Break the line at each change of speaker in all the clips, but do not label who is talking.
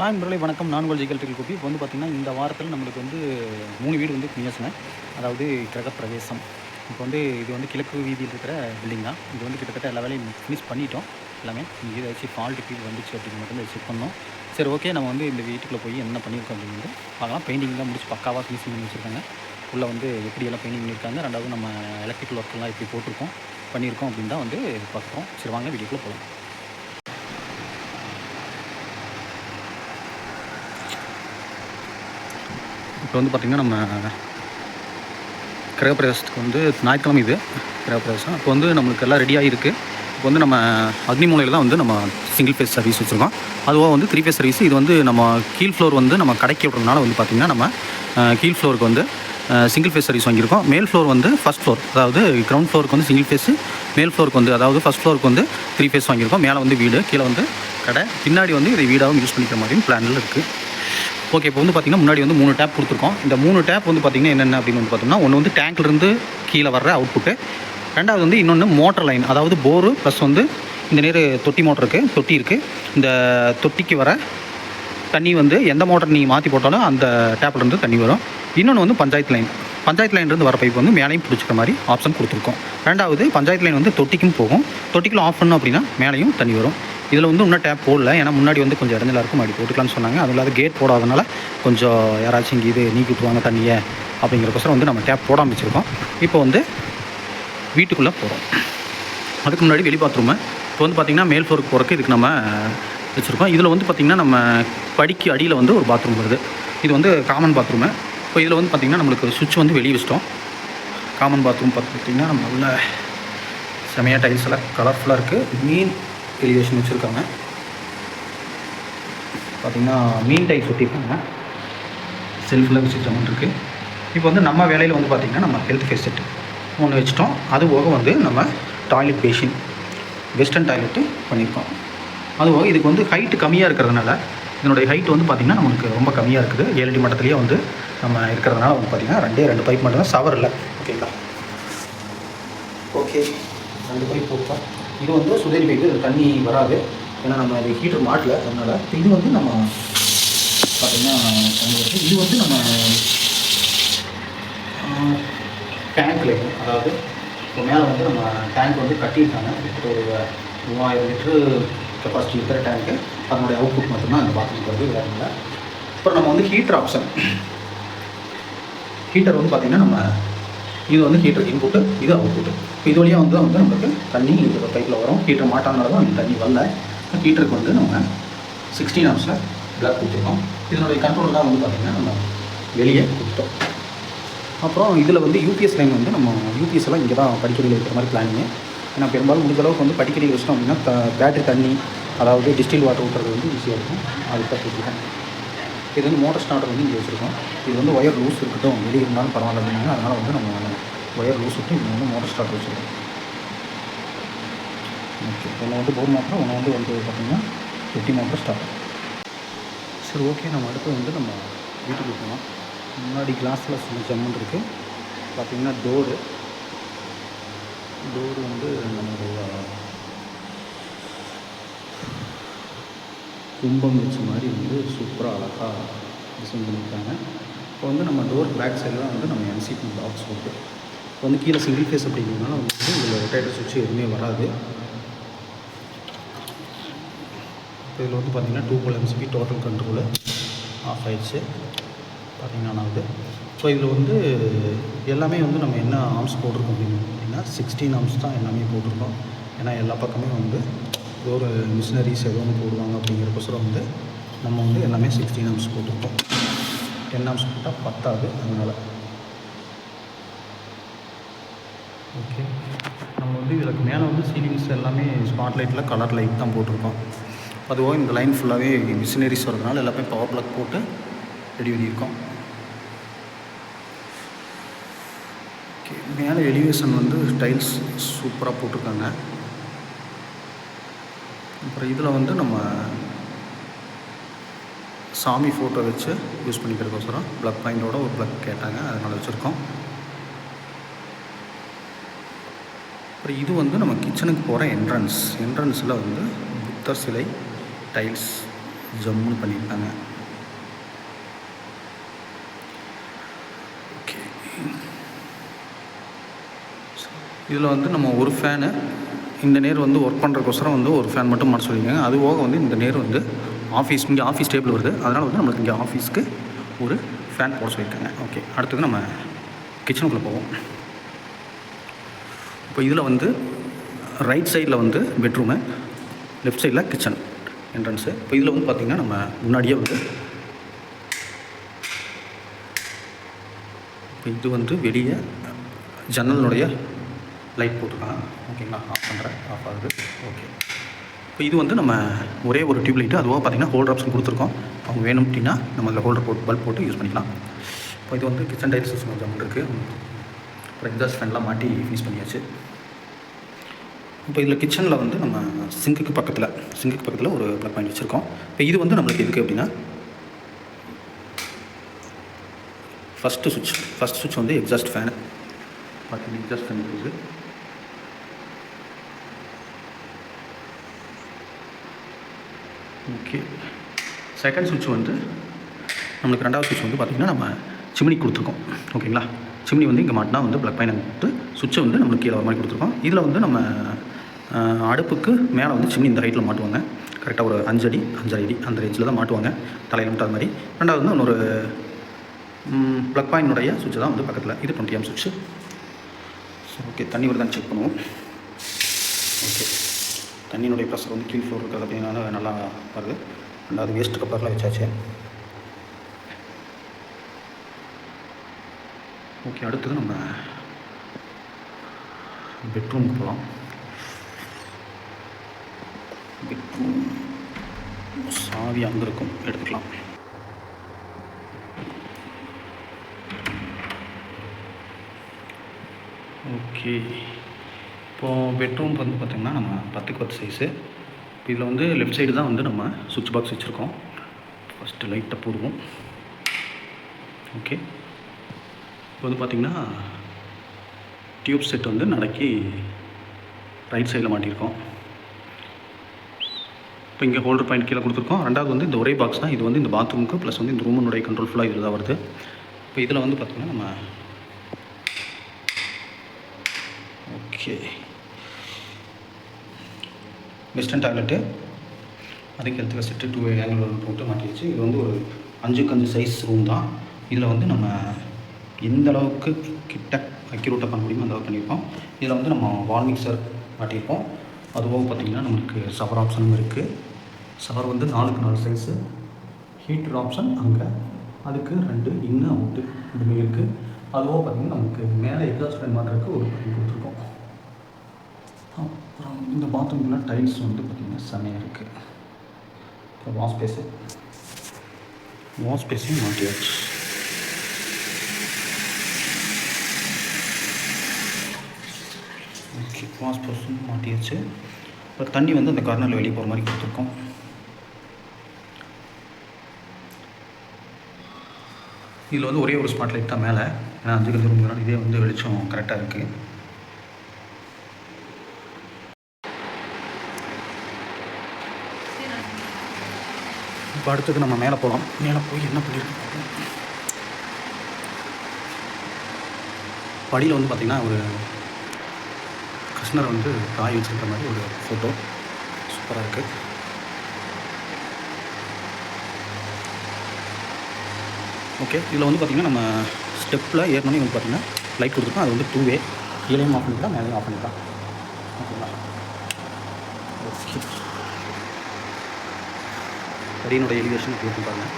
Hi Murali வணக்கம். நான் உங்கள் ஜெகல் குப்பி இப்போ வந்து பார்த்திங்கன்னா இந்த வாரத்தில் நம்மளுக்கு வந்து மூணு வீடு வந்து ஃபினிஷிங்க அதாவது கிரகப்பிரவேசம் இப்போ வந்து இது வந்து கிழக்கு வீதியில் இருக்கிற பில்டிங் தான். இது வந்து கிட்டத்தட்ட எல்லா வேலையும் ஃபினிஷ் பண்ணிட்டோம். எல்லாமே. இங்கே ஏதாச்சும் ஃபால்ட் கீழ் வந்துச்சு அப்படின்னு மட்டும் செக் பண்ணோம். சரி ஓகே நம்ம வந்து இந்த வீட்டுக்குள்ளே போய் என்ன பண்ணியிருக்கோம் அப்படின்னு பார்க்கலாம். பெயிண்டிங்லாம் முடிச்சு பக்காவாக ஃபினிஷிங் பண்ணி வச்சுருக்காங்க. உள்ளே வந்து எப்படியெல்லாம் பெயிண்டிங் பண்ணியிருக்காங்க. ரெண்டாவது நம்ம எலக்ட்ரிக்கல் ஒர்க்கெல்லாம் எப்படி போட்டிருக்கோம் பண்ணியிருக்கோம் அப்படின்னு தான் வந்து பார்க்குறோம். சரி வாங்க வீடியோக்குள்ளே போகலாம் இப்போ வந்து பார்த்திங்கன்னா நம்ம கிரகப்பிரவேசத்துக்கு வந்து ஞாயிற்றுக்கிழமை இது கிரகப்பிரவேசம். இப்போ வந்து நம்மளுக்கு எல்லாம் ரெடியாக இருக்குது இப்போ வந்து நம்ம அக்னிமூலையில் தான் வந்து நம்ம சிங்கிள் ஃபேஸ் சர்வீஸ் வச்சுருக்கோம். அதுவாக வந்து த்ரீ ஃபேஸ் சர்வீஸ் இது வந்து நம்ம கீழ் ஃப்ளோர் வந்து நம்ம கடைக்கு விட்றதுனால வந்து பார்த்திங்கன்னா நம்ம கீழ் ஃப்ளோருக்கு வந்து சிங்கிள் ஃபேஸ் சர்வீஸ் வாங்கியிருக்கோம். மேல் ஃப்ளோர் வந்து ஃபஸ்ட் ஃப்ளோர் அதாவது கிரவுண்ட் ஃப்ளோருக்கு வந்து சிங்கிள் ஃபேஸு மேல் ஃப்ளோருக்கு வந்து அதாவது ஃபஸ்ட் ஃப்ளோருக்கு வந்து த்ரீ ஃபேஸ் வாங்கியிருக்கோம். மேலே வந்து வீடு கீழே வந்து கடை. பின்னாடி வந்து இதை வீடாகவும் யூஸ் பண்ணிக்கிற மாதிரியும் பிளானில் இருக்குது ஓகே இப்போ வந்து பார்த்திங்கன்னா முன்னாடி வந்து மூணு டேப் கொடுத்துருக்கோம். இந்த மூணு டேப் வந்து பார்த்திங்கன்னா என்னென்ன அப்படின்னு வந்து பார்த்தோம்னா ஒன்று வந்து டேங்க்லேருந்து கீழே வர்ற அவுட்புட்டு ரெண்டாவது வந்து இன்னொன்று மோட்டர் லைன் அதாவது போரு ப்ளஸ் வந்து இந்த நேரு தொட்டி மோட்டர் இருக்குது தொட்டி இருக்குது இந்த தொட்டிக்கு வர தண்ணி வந்து எந்த மோட்டர் நீங்கள் மாற்றி போட்டாலும் அந்த டேப்லேருந்து தண்ணி வரும். இன்னொன்று வந்து பஞ்சாயத்து லைன் பஞ்சாயத்து லைன்லேருந்து வர பைப் வந்து மேலேயும் பிடிச்சிக்கிற மாதிரி ஆப்ஷன் கொடுத்துருக்கோம். ரெண்டாவது பஞ்சாயத்து லைன் வந்து தொட்டிக்கும் போகும். தொட்டிக்குள்ள ஆஃப் பண்ணோம் அப்படின்னா மேலேயும் தண்ணி வரும். இதில் வந்து இன்னும் டேப் போடல. ஏன்னா முன்னாடி வந்து கொஞ்சம் இடஞ்சலாக இருக்கும். அப்படி போட்டுக்கலாம்னு சொன்னாங்க. அது இல்லாத கேட் போடாதனால கொஞ்சம் யாராச்சும் இங்கே இது நீக்கி தண்ணியை அப்படிங்கிறக்கோசரம் வந்து நம்ம டேப் போடாமல் வச்சுருக்கோம். இப்போ வந்து வீட்டுக்குள்ளே போகிறோம் அதுக்கு முன்னாடி வெளி பாத்ரூமு இப்போ வந்து பார்த்திங்கன்னா மேல் ஃப்ளோருக்கு போகிறக்கு இதுக்கு நம்ம வச்சுருக்கோம். இதில் வந்து பார்த்திங்கன்னா நம்ம படிக்கு அடியில் வந்து ஒரு பாத்ரூம் வருது. இது வந்து காமன் பாத்ரூமு இப்போ இதில் வந்து பார்த்திங்கன்னா நம்மளுக்கு சுவிட்ச் வந்து வெளியே வச்சிட்டோம். காமன் பாத்ரூம் பார்த்துக்கிட்டிங்கன்னா நம்ம உள்ள செமையாக டைல்ஸ் எல்லாம் கலர்ஃபுல்லாக இருக்குது மீன் எலிவேஷன் வச்சுருக்காங்க. பார்த்திங்கன்னா மீன் டைல்ஸ் ஒட்டியிருக்காங்க. செல்ஃபில் வச்சுருக்க மாதிரி இருக்குது இப்போ வந்து நம்ம வேலையில் வந்து பார்த்திங்கன்னா நம்ம ஹெல்த் ஃபேஸ் செட்டு ஒன்று வச்சுட்டோம். அது போக வந்து நம்ம டாய்லெட் பேஷின் வெஸ்டர்ன் டாய்லெட்டு பண்ணியிருக்கோம். அது போக இதுக்கு வந்து ஹைட்டு கம்மியாக இருக்கிறதுனால இதனுடைய ஹைட் வந்து பார்த்திங்கன்னா நம்மளுக்கு ரொம்ப கம்மியாக இருக்குது. ஏழடி மட்டத்துலேயே வந்து நம்ம இருக்கிறதுனால வந்து பார்த்திங்கன்னா ரெண்டே ரெண்டு பைப் மட்டும் தான் சவர் இல்லை ஓகேங்களா ஓகே ரெண்டு பைப் போட்டோம் இது வந்து சுதேரி பைப்பு இது தண்ணி வராது. ஏன்னா நம்ம இது ஹீட்டர் மாட்டல அதனால் இது வந்து நம்ம பார்த்திங்கன்னா தண்ணி இது வந்து நம்ம டேங்க் லைன் அதாவது இப்போ மேலே வந்து நம்ம டேங்க் வந்து கட்டியிருக்காங்க. ஒரு மூவாயிரம் லிட்ரு கெப்பாசிட்டி இருக்கிற டேங்க்கு அதனுடைய அவுட்புட் மட்டும்தான் அந்த பாத்ரூம் வருது வேறு இல்லை. அப்புறம் நம்ம வந்து ஹீட்டர் ஆப்ஷன் ஹீட்டர் வந்து பார்த்திங்கன்னா நம்ம இது வந்து ஹீட்டர் இன்புட்டு இது அவுட்புட்டு இப்போ இது வழியாக வந்து வந்து நம்மளுக்கு தண்ணி இந்த பைப்பில் வரும். ஹீட்டர் மாட்டாதனால தான் அந்த தண்ணி வரல. ஹீட்டருக்கு வந்து நம்ம சிக்ஸ்டீன் ஹவர்ஸில் பிளாக் கொடுத்துருக்கோம். இதனுடைய கண்ட்ரோல் தான் வந்து பார்த்திங்கன்னா நம்ம வெளியே கொடுத்துட்டோம். அப்புறம் இதில் வந்து யூபிஎஸ் லைன் வந்து நம்ம யூபிஎஸ் எல்லாம் இங்கே தான் படிக்கடியில் இருக்கிற மாதிரி பிளானிங்கு ஏன்னா பெரும்பாலும் முடிஞ்ச அளவுக்கு வந்து படிக்கடி வச்சிட்டோம் அப்படின்னா த பேட்டரி தண்ணி அதாவது டிஸ்டில் வாட்டர் ஊற்றுறது வந்து ஈஸியாக இருக்கும். அதுக்காக கொடுத்துருக்கோம் இது வந்து மோட்டர் ஸ்டார்டர் வந்து இங்கே வச்சுருக்கோம். இது வந்து ஒயர் லூஸ் இருக்கட்டும் வெளியே இருந்தாலும் பரவாயில்ல அப்படின்னா அதனால் வந்து நம்ம ஒயர் லூஸ் விட்டு இது வந்து மோட்டர் ஸ்டார்டர் வச்சுருக்கோம். ஓகே ஒன்று வந்து போர் மோட்டர் ஒன்று வந்து வந்து பார்த்திங்கன்னா எட்டி மோட்டர் ஸ்டார்டர் சரி ஓகே நம்ம அடுத்து வந்து நம்ம வீட்டுக்கு போகலாம் முன்னாடி கிளாஸில் சின்ன ஜம்மன் இருக்குது பார்த்திங்கன்னா டோரு டோர் வந்து நம்மளுடைய கும்பம் வச்ச மாதிரி வந்து சூப்பராக அழகாக டிசைன் பண்ணியிருக்காங்க. இப்போ வந்து நம்ம டோர் பேக் சைடில் தான் வந்து நம்ம என்சிபி பாக்ஸ் போட்டு இப்போ வந்து கீழே சிங்கிள் ஃபேஸ் அப்படிங்கிறதுனால வந்து இதில் ரொட்டேட்டர் சுவிட்ச் எதுவுமே வராது. இப்போ இதில் வந்து பார்த்திங்கன்னா two pole MCB total control off ஆயிடுச்சு. பார்த்திங்கன்னா ஆனால் ஸோ இதில் வந்து எல்லாமே வந்து நம்ம என்ன ஆர்ம்ஸ் போட்டிருக்கோம் அப்படின்னு பார்த்தீங்கன்னா சிக்ஸ்டீன் ஆர்ம்ஸ் தான் எல்லாமே போட்டிருக்கோம். ஏன்னா எல்லா பக்கமே வந்து ஏதோ ஒரு மிஷினரிஸ் ஏதோ ஒன்று போடுவாங்க அப்படிங்கிறக்கோசரம் வந்து நம்ம வந்து எல்லாமே சிக்ஸ்டீன் ஆம்ஸ் போட்டிருக்கோம். டென் ஆம்ஸ் போட்டால் பத்தாது அதனால். ஓகே நம்ம வந்து இதுக்கு மேலே வந்து சீலிங்ஸ் எல்லாமே ஸ்பாட் லைட்டில் கலர் லைட் தான் போட்டிருக்கோம். அதுவும் இந்த லைன் ஃபுல்லாகவே மிஷினரிஸ் வரதுனால எல்லாமே பவர் பிளக் போட்டு ரெடி பண்ணியிருக்கோம். ஓகே மேலே எலிவேஷன் வந்து டைல்ஸ் சூப்பராக போட்டிருக்காங்க. அப்புறம் இதில் வந்து நம்ம சாமி ஃபோட்டோ வச்சு யூஸ் பண்ணிக்கிறதுக்கோசரம் ப்ளக் பாயிண்டோட ஒரு ப்ளக் கேட்டாங்க அதனால் வச்சுருக்கோம். அப்புறம் இது வந்து நம்ம கிச்சனுக்கு போகிற என்ட்ரன்ஸ் என்ட்ரன்ஸில் வந்து புத்தர் சிலை டைல்ஸ் ஜம்முன்னு பண்ணியிருக்காங்க. ஓகே இதில் வந்து நம்ம ஒரு ஃபேனு இந்த நேர் வந்து ஒர்க் பண்ணுறக்கோசரம் வந்து ஒரு ஃபேன் மட்டும் மாட்ட சொல்லியிருக்காங்க. அது போக வந்து இந்த நேர் வந்து ஆஃபீஸ் இங்கே ஆஃபீஸ் டேபிள் வருது. அதனால் வந்து நம்மளுக்கு இங்கே ஆஃபீஸ்க்கு ஒரு ஃபேன் போட சொல்லியிருக்காங்க. ஓகே அடுத்தது நம்ம கிச்சனுக்குள்ளே போவோம். இப்போ இதில் வந்து ரைட் சைடில் வந்து பெட்ரூமு லெஃப்ட் சைடில் கிச்சன் என்ட்ரன்ஸு இப்போ இதில் வந்து பார்த்திங்கன்னா நம்ம முன்னாடியே வந்து இப்போ இது வந்து வெளியே ஜன்னலினுடைய லைட் போட்டிருக்காங்க ஓகேங்களா ஆஃப் பண்ணுறேன் ஆஃப் ஆகுது ஓகே இப்போ இது வந்து நம்ம ஒரே ஒரு டியூப் லைட்டு அதுவாக பார்த்தீங்கன்னா ஹோல்டர் ஆப்ஷன் கொடுத்துருக்கோம். அவங்க வேணும் அப்படின்னா நம்ம அதில் ஹோல்டர் போட்டு பல்ப் போட்டு யூஸ் பண்ணிக்கலாம். இப்போ இது வந்து கிச்சன் டைல்ஸ் சிஸ்டம் ஜம்மன் இருக்குது அப்புறம் எக்ஸாஸ்ட் ஃபேன்லாம் மாட்டி ஃபினிஷ் பண்ணியாச்சு. இப்போ இதில் கிச்சனில் வந்து நம்ம சிங்குக்கு பக்கத்தில் சிங்குக்கு பக்கத்தில் ஒரு ப்ளக் பாயிண்ட் வச்சுருக்கோம். இப்போ இது வந்து நம்மளுக்கு எதுக்கு அப்படின்னா ஃபஸ்ட்டு சுவிட்ச் ஃபஸ்ட் சுவிட்ச் வந்து எக்ஸாஸ்ட் ஃபேனு பார்த்தீங்கன்னா எக்ஸாஸ்ட் ஃபேன் இருக்குது. ஓகே செகண்ட் சுவிட்ச் வந்து நம்மளுக்கு ரெண்டாவது சுவிட்ச் வந்து பார்த்திங்கன்னா நம்ம சிம்னி கொடுத்துருக்கோம். ஓகேங்களா சிம்னி வந்து இங்கே மாட்டினா வந்து ப்ளக் பாயிண்ட் கொடுத்து சுவிட்சை வந்து நம்மளுக்கு கீழே வர மாதிரி கொடுத்துருக்கோம். இதில் வந்து நம்ம அடுப்புக்கு மேலே வந்து சிம்னி இந்த ஹைட்டில் மாட்டுவாங்க. கரெக்டாக ஒரு அஞ்சு அடி அஞ்சரை அடி அந்த ரேஞ்சில் தான் மாட்டுவாங்க. தலையில் மட்டும் அது மாதிரி. ரெண்டாவது வந்து இன்னொரு ப்ளக் பாயிண்டுடைய சுவிட்ச் தான் வந்து பக்கத்தில். இது டுவெண்ட்டி எம் சுவிட்ச் ஓகே தண்ணி வருதான்னு செக் பண்ணுவோம். ஓகே தண்ணியினுடைய ப்ரெஷர் வந்து கீழ் ஃப்ளோர் இருக்கிறது அப்படின்னால நல்லா வருது. ரெண்டாவது வேஸ்ட் கப்பரில் வச்சாச்சு. ஓகே அடுத்தது நம்ம பெட்ரூமுக்கு போகலாம் பெட்ரூம் சாவி அங்கே இருக்கும். எடுத்துக்கலாம். ஓகே இப்போது பெட்ரூம் வந்து பார்த்திங்கன்னா நம்ம பத்துக்கு பத்து சைஸு இப்போ இதில் வந்து லெஃப்ட் சைடு தான் வந்து நம்ம சுவிட்ச் பாக்ஸ் வச்சுருக்கோம். ஃபஸ்ட்டு லைட்டை போடுவோம். ஓகே இப்போ வந்து பார்த்திங்கன்னா டியூப் செட் வந்து நடக்கி ரைட் சைடில் மாட்டியிருக்கோம். இப்போ இங்கே ஹோல்டர் பாயிண்ட் கீழே கொடுத்துருக்கோம். ரெண்டாவது வந்து இந்த ஒரே பாக்ஸ் தான். இது வந்து இந்த பாத்ரூமுக்கு ப்ளஸ் வந்து இந்த ரூமினுடைய கண்ட்ரோல் ஃபுல்லாக இதில் தான் வருது. இப்போ இதில் வந்து பார்த்திங்கன்னா நம்ம ஓகே வெஸ்டர்ன் டாய்லெட்டு அதுக்கு எடுத்துக்க செட்டு டூ ஆங்கிள் போட்டு மாட்டிடுச்சு இது வந்து ஒரு அஞ்சுக்கு அஞ்சு சைஸ் ரூம் தான். இதில் வந்து நம்ம எந்த அளவுக்கு கிட்ட அக்யூரேட்டாக பண்ண முடியுமோ அந்த அளவுக்கு பண்ணியிருக்கோம் இதில் வந்து நம்ம வால் மிக்சர் மாட்டியிருப்போம். அதுவும் பார்த்திங்கன்னா நம்மளுக்கு சவர் ஆப்ஷனும் இருக்குது சவர் வந்து நாலுக்கு நாலு சைஸு ஹீட்டர் ஆப்ஷன் அங்கே அதுக்கு ரெண்டு இன்னு அவுட்டு ரெண்டுமே இருக்குது அதுவும் பார்த்திங்கன்னா நமக்கு மேலே எக்ஸாஸ்ட் ஃபேன் இருக்குது ஒரு பண்ணி கொடுத்துருக்கோம். அப்புறம் இந்த பாத்ரூம்க்குலாம் டைல்ஸ் வந்து பார்த்திங்கன்னா செமையாக இருக்குது அப்புறம் வாஷ் பேஸு வாஷ் பேஸையும் மாட்டியாச்சு. ஓகே வாஷ் பேஸும் மாட்டியாச்சு. அப்புறம் தண்ணி வந்து அந்த கார்னரில் வெளியே போகிற மாதிரி கொடுத்துருக்கோம். இதில் வந்து ஒரே ஒரு ஸ்பாட் லைட் தான் மேலே. ஏன்னா அஞ்சு கஞ்சு ரூம்னால இதே வந்து வெளிச்சம் கரெக்டாக இருக்குது இப்போ அடுத்துக்கு நம்ம மேலே போகலாம் மேலே போய் என்ன பண்ணியிருக்கோம் படியில் வந்து பார்த்திங்கன்னா ஒரு கிருஷ்ணர் வந்து காய் வச்சிருக்க மாதிரி ஒரு ஃபோட்டோ சூப்பராக இருக்குது ஓகே இதில் வந்து பார்த்திங்கன்னா நம்ம ஸ்டெப்பில் ஏற்கனவே வந்து பார்த்திங்கன்னா லைட் கொடுத்துருக்கோம். அது வந்து டூ வே கீழேயும் ஆஃப் பண்ணிக்கலாம் மேலேயும் ஆஃப் பண்ணிக்கலாம். ஓகேங்களா ஓகே படியினுடைய எலிவேஷன் இப்படி இருக்கும் பாருங்கள்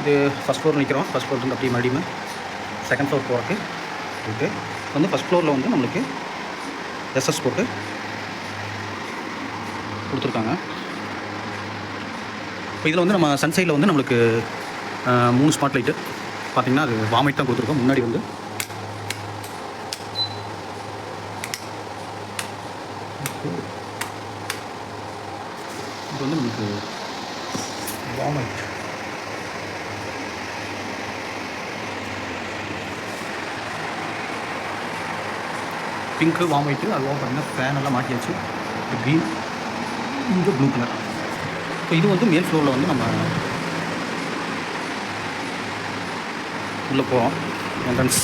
இது ஃபஸ்ட் ஃப்ளோர் நிற்கிறோம் ஃபஸ்ட் ஃப்ளோர் வந்து அப்படியே மறுபடியும் செகண்ட் ஃப்ளோர் போகிறக்கு இருக்குது வந்து ஃபஸ்ட் ஃப்ளோரில் வந்து நம்மளுக்கு எஸ்எஸ் போட்டு கொடுத்துருக்காங்க. இப்போ இதில் வந்து நம்ம சன்சைடில் வந்து நம்மளுக்கு மூணு ஸ்பாட் லைட்டு பார்த்திங்கன்னா அது வாமிட் தான் கொடுத்துருக்கோம். முன்னாடி வந்து இது வந்து நமக்கு வாமிட் பிங்க்கு வாம் ஒயிட்டு அதுவும் பார்த்தீங்கன்னா ஃபேன் எல்லாம் மாட்டியாச்சு க்ரீன் இங்கே ப்ளூ கலர் இப்போ இது வந்து மேல் ஃப்ளோரில் வந்து நம்ம உள்ளே போகிறோம் என்ட்ரன்ஸ்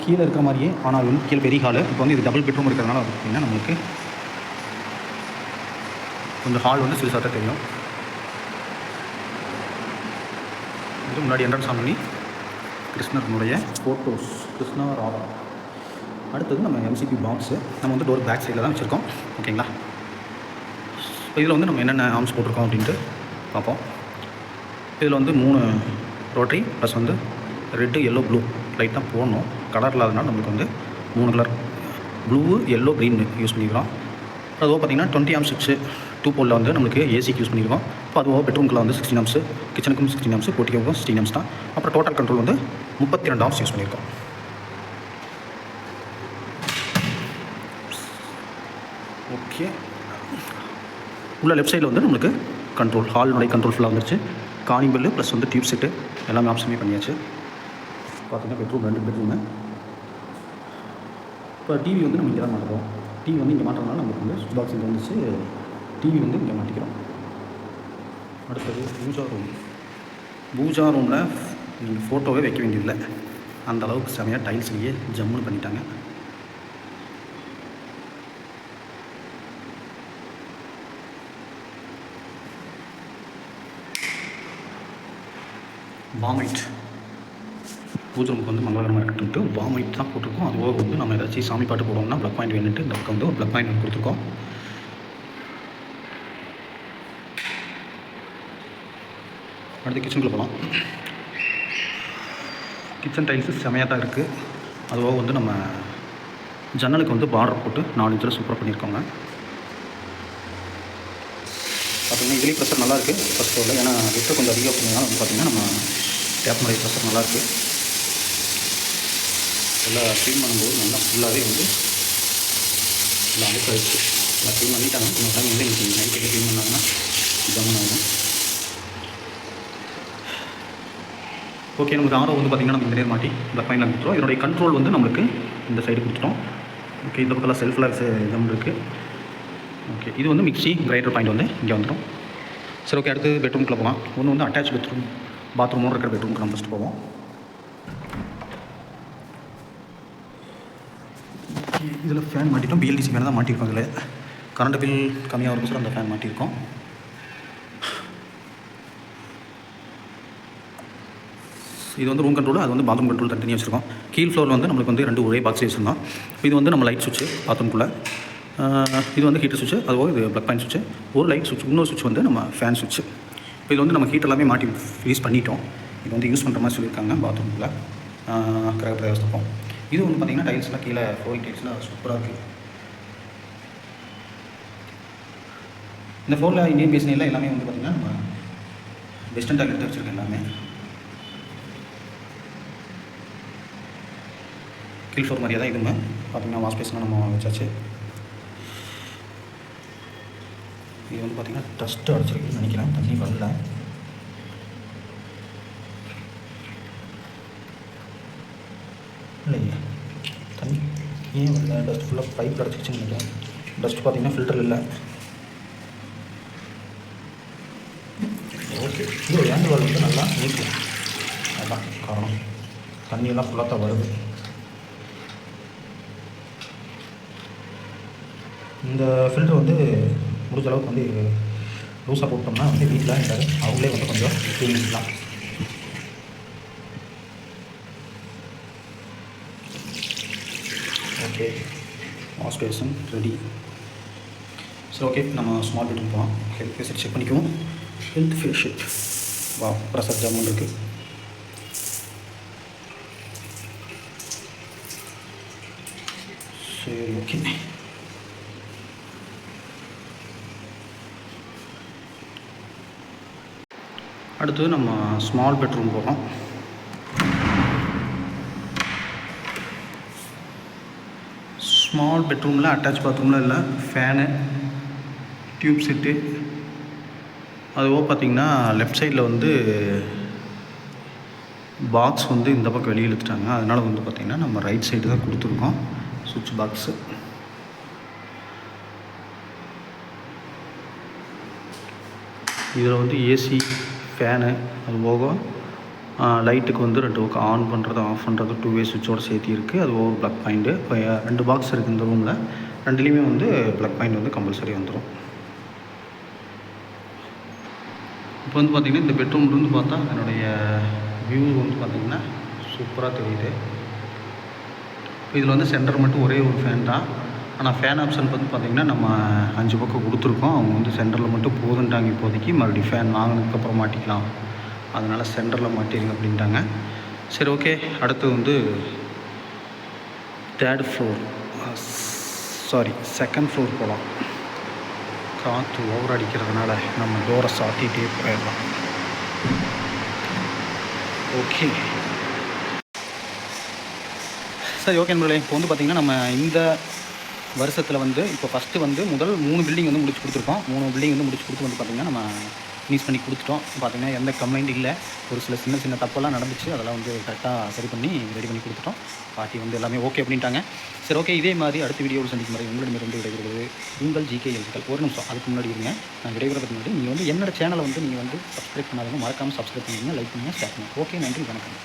கீழே இருக்கிற மாதிரியே ஆனால் அது வந்து கீழே பெரிய ஹாலு இப்போ வந்து இது டபுள் பெட்ரூம் இருக்கிறதுனால பார்த்திங்கன்னா நம்மளுக்கு? கொஞ்சம் ஹால் வந்து சிறுசாக தான் தெரியும். இது முன்னாடி என்ட்ரன்ஸ் ஆன் பண்ணி கிருஷ்ணனுடைய ஃபோட்டோஸ் கிருஷ்ணா ராதா அடுத்தது நம்ம எம்சிபி பாக்ஸு நம்ம வந்து டோர் பேக் சைடில் தான் வச்சுருக்கோம். ஓகேங்களா இப்போ இதில் வந்து நம்ம என்னென்ன ஆர்ம்ஸ் போட்டிருக்கோம் அப்படின்ட்டு பார்ப்போம். இதில் வந்து மூணு ரோட்டரி ப்ளஸ் வந்து ரெட்டு எல்லோ ப்ளூ லைட் தான் போடணும். கலர் இல்லாதனால நம்மளுக்கு வந்து மூணு colour blue yellow green use பண்ணிக்கிறோம் அதுவும் பார்த்தீங்கன்னா டுவெண்ட்டி ஆம் சிக்ஸ் டூ போலில் வந்து நம்மளுக்கு ஏசிக்கு யூஸ் பண்ணியிருக்கோம் இப்போ அதுவாக பெட்ரூம்க்குள்ள வந்து சிக்ஸ்டின் ஆம்ஸு கிச்சனுக்கும் சிக்ஸ்டின் ஆம்ஸு போட்டிக்கும் சிக்ஸ்டின் ஆம்ஸ் தான். அப்புறம் டோட்டல் கண்ட்ரோல் வந்து முப்பத்தி ரெண்டு ஆம்ஸ் யூஸ் பண்ணியிருக்கோம் ஓகே உள்ள லெஃப்ட் சைடில் வந்து நம்மளுக்கு கண்ட்ரோல் ஹால்னுடைய கண்ட்ரோல் ஃபுல்லாக வந்துருச்சு. காலிங் பெல்லு ப்ளஸ் வந்து டியூப் செட்டு எல்லாமே ஆப்ஷனே பண்ணியாச்சு. பார்த்தீங்கன்னா பெட்ரூம் ரெண்டு பெட்ரூமு இப்போ டிவி வந்து நம்ம இங்கே தான் மாட்டுறோம் டிவி வந்து இங்கே மாட்டுறதுனால நமக்கு வந்து சுவிட்ச் பாக்ஸ் இங்கே வந்துச்சு. டிவி வந்து இங்கே மாட்டிக்கிறோம். அடுத்தது பூஜா ரூம் பூஜா ரூமில் நீங்கள் ஃபோட்டோவே வைக்க வேண்டியதில்லை. அந்த அளவுக்கு செமையாக டைல்ஸ்லேயே ஜம்முன்னு பண்ணிட்டாங்க. வாமிட் பூஜை ரூமுக்கு வந்து மங்களகரமாக இருக்கட்டும்ட்டு வாமிட் தான் போட்டிருக்கோம். அதுபோக வந்து நம்ம ஏதாச்சும் சாமி பாட்டு போடுவோம்னா ப்ளக் பாயிண்ட் வேணுட்டு இந்த பக்கம் வந்து ஒரு ப்ளக் பாயிண்ட் கொடுத்துருக்கோம். அடுத்து கிச்சனுக்குள்ள போகலாம் கிச்சன் டைல்ஸு செமையாக தான் இருக்குது அதுபோக வந்து நம்ம ஜன்னலுக்கு வந்து பார்டர் போட்டு நாலு இன்ச்சில் சூப்பராக பண்ணியிருக்கோங்க. பார்த்தீங்கன்னா இதுலேயும் ப்ரெஷர் நல்லாயிருக்கு ஃபஸ்ட் ஃப்ளோரில் ஏன்னா லிஃப்ட்டு கொஞ்சம் அதிகம் பண்ணதுனால வந்து பார்த்திங்கன்னா நம்ம டேப் முறை ப்ரெஷர் நல்லாயிருக்கு நல்லா க்ளீன் பண்ணும்போது நல்லா ஃபுல்லாகவே வந்து நல்லா அழுக்காயிடுச்சு. நல்லா க்ளீன் பண்ணிட்டாங்க. டைம் வந்து இன்றைக்கி நைட்டுக்கு க்ளீன் பண்ணாங்கன்னா ஜம்மன் ஆகும் ஓகே நமக்கு ஆரோ வந்து பார்த்திங்கன்னா நம்ம இந்த நேர் மாட்டி இந்த ஃபைனில் கொடுத்துருவோம் இதனுடைய கண்ட்ரோல் வந்து நம்மளுக்கு இந்த சைடு கொடுத்துட்டோம். ஓகே இந்த பக்கத்தில் லாக்ஸ் ஜம் இருக்குது ஓகே இது வந்து மிக்சி கிரைண்டர் பாயிண்ட் வந்து இங்கே வந்துடும் சரி ஓகே அடுத்து பெட்ரூம்குள்ளே போகலாம். ஒன்று வந்து அட்டாச் பெட்ரூம் பாத்ரூமோடு இருக்கிற பெட்ரூம்க்கு நம்ம ஃபஸ்ட்டு போவோம். இதில் ஃபேன் மாட்டிட்டோம். பிஎல்டிசி ஃபேன் தான் மாட்டியிருக்கோம் இதில். கரண்ட் பில் கம்மியாக இருக்கும் சார் அந்த ஃபேன் மாட்டியிருக்கோம். இது வந்து ரூம் கண்ட்ரோல் அது வந்து பாத்ரூம் கண்ட்ரோல் தனியாக வச்சுருக்கோம். கீழ் ஃப்ளோரில் வந்து நம்மளுக்கு வந்து ரெண்டு ஒரே பாக்ஸ் வச்சுருந்தோம் இது வந்து நம்ம லைட் சுவிட்சு பாத்ரூம்குள்ளே இது வந்து ஹீட்டர் சுவிட்சு அதுபோக இது ப்ளக் பாயிண்ட் சுவிட்சு ஒரு லைட் சுவிட்ச் இன்னொரு சுவிட்ச் வந்து நம்ம ஃபேன் சுவிட்சு இப்போ இது வந்து நம்ம ஹீட்டர் எல்லாமே மாட்டி யூஸ் பண்ணிட்டோம். இது வந்து யூஸ் பண்ணுற மாதிரி சொல்லியிருக்காங்க பாத்ரூமில் கிரக பிரவேசப்போம் இது வந்து பார்த்திங்கன்னா டைல்ஸ்லாம் கீழே ஃப்ளோரிங் டைல்ஸ்லாம் சூப்பராக இருக்குது இந்த ஃபோனில் இந்தியன் பேசினில் எல்லாமே வந்து பார்த்திங்கன்னா நம்ம வெஸ்டர்ன் டாய்லெட் வச்சுருக்கோம் எல்லாமே. கீழ் ஃபோர் மாதிரியே தான் இதுங்க பார்த்திங்கன்னா வாஷ் பேஸ்லாம் நம்ம வச்சாச்சு. இது வந்து பார்த்திங்கன்னா டஸ்ட்டு அடிச்சிருக்குன்னு நினைக்கிறேன். தண்ணி வரல. இல்லையே தண்ணி. ஏன் வரல டஸ்ட் ஃபுல்லாக பைப் அடைச்சிருச்சுன்னு இல்லை டஸ்ட் பார்த்திங்கன்னா ஃபில்டர் இல்லை. ஓகே இது ஏண்டு வால் வந்து நல்லா நீக்கலாம் அதான் காரணம். தண்ணியெல்லாம் ஃபுல்லாக தான் வருது. இந்த ஃபில்டர் வந்து முடிஞ்ச அளவுக்கு வந்து லூஸாக போட்டோம்னா வந்து வீட்டில் இந்த அவங்களே வந்து கொஞ்சம் க்ளீன் பண்ணலாம் ஓகே வாஷ் பேசன் ரெடி சரி ஓகே நம்ம ஸ்மால் பெட்ரூம் போகலாம் ஹெல்த் ஃபேஸ் செக் பண்ணிக்குவோம். ஹெல்த் ஃபேஷியல் வா பிரசாத் ஜாமுன் இருக்குது சரி ஓகே அடுத்தது நம்ம ஸ்மால் பெட்ரூம் போகிறோம் ஸ்மால் பெட்ரூமில் அட்டாச் பாத்ரூம்லாம் இல்லை ஃபேனு டியூப் செட்டு அதுவோ பார்த்திங்கன்னா லெஃப்ட் சைடில் வந்து பாக்ஸ் வந்து இந்த பக்கம் வெளியே இழுத்துட்டாங்க. அதனால் வந்து பார்த்திங்கன்னா நம்ம ரைட் சைடு தான் கொடுத்துருக்கோம். சுவிட்ச் பாக்ஸு இதில் வந்து ஏசி ஃபேனு அது போக லைட்டுக்கு வந்து ரெண்டு பக்கம் ஆன் பண்ணுறது ஆஃப் பண்ணுறது டூ வே சுவிட்சோடு சேர்த்து இருக்குது அது ஒரு ப்ளக் பாயிண்ட்டு இப்போ ரெண்டு பாக்ஸ் இருக்குது இந்த ரூமில் ரெண்டுலேயுமே வந்து ப்ளக் பாயிண்ட் வந்து கம்பல்சரி வந்துடும் இப்போ வந்து பார்த்திங்கன்னா இந்த பெட்ரூம்லேருந்து பார்த்தா என்னுடைய வியூ வந்து பார்த்திங்கன்னா சூப்பராக தெரியுது. இப்போ இதில் வந்து சென்டர் மட்டும் ஒரே ஒரு ஃபேன் தான். ஆனால் ஃபேன் ஆப்ஷன் வந்து பார்த்திங்கன்னா நம்ம அஞ்சு பக்கம் கொடுத்துருக்கோம். அவங்க வந்து சென்டரில் மட்டும் போதுன்ட்டாங்க இப்போதைக்கு. மறுபடியும் ஃபேன் வாங்கினதுக்கப்புறம் மாட்டிக்கலாம் அதனால் சென்டரில் மாட்டிருங்க அப்படின்ட்டாங்க. சரி ஓகே அடுத்து வந்து third floor sorry second floor போகலாம் காற்று ஓவர் அடிக்கிறதுனால நம்ம டோரை சாத்திட்டே போயிடலாம். ஓகே சரி ஓகே நண்பர்களே. இப்போ வந்து பார்த்திங்கன்னா நம்ம இந்த வருஷத்தில் வந்து இப்போ ஃபஸ்ட்டு வந்து முதல் மூணு பில்டிங் வந்து முடிச்சு கொடுத்துருக்கோம். மூணு பில்டிங் வந்து முடிச்சு கொடுத்து வந்து பார்த்திங்கன்னா நம்ம ஃபினிஷ் பண்ணி கொடுத்துட்டோம். பார்த்திங்கன்னா எந்த கம்ப்ளைண்ட் இல்லை. ஒரு சில சின்ன சின்ன தப்பெல்லாம் நடந்துச்சு. அதெல்லாம் வந்து கரெக்டாக சரி பண்ணி ரெடி பண்ணி கொடுத்துட்டோம். பாட்டி வந்து எல்லாமே ஓகே அப்படின்ட்டாங்க. சரி ஓகே இதே மாதிரி அடுத்த வீடியோவில் சந்திக்கும் முறை உங்களிடமிருந்து விடைபெறுவது உங்கள் ஜிகே எழுத்துக்கள் ஒரு நிமிஷம் அதுக்கு முன்னாடி இருங்க. நான் விடைபெறதுக்கு முன்னாடி நீங்கள் வந்து என்னோட சேனலை வந்து நீங்கள் வந்து சப்ஸ்கிரைப் பண்ணாதவங்க மறக்காமல் சப்ஸ்கிரைப் பண்ணுங்கள் லைக் பண்ணுங்கள் ஷேர் பண்ணுங்கள் ஓகே நன்றி வணக்கம்.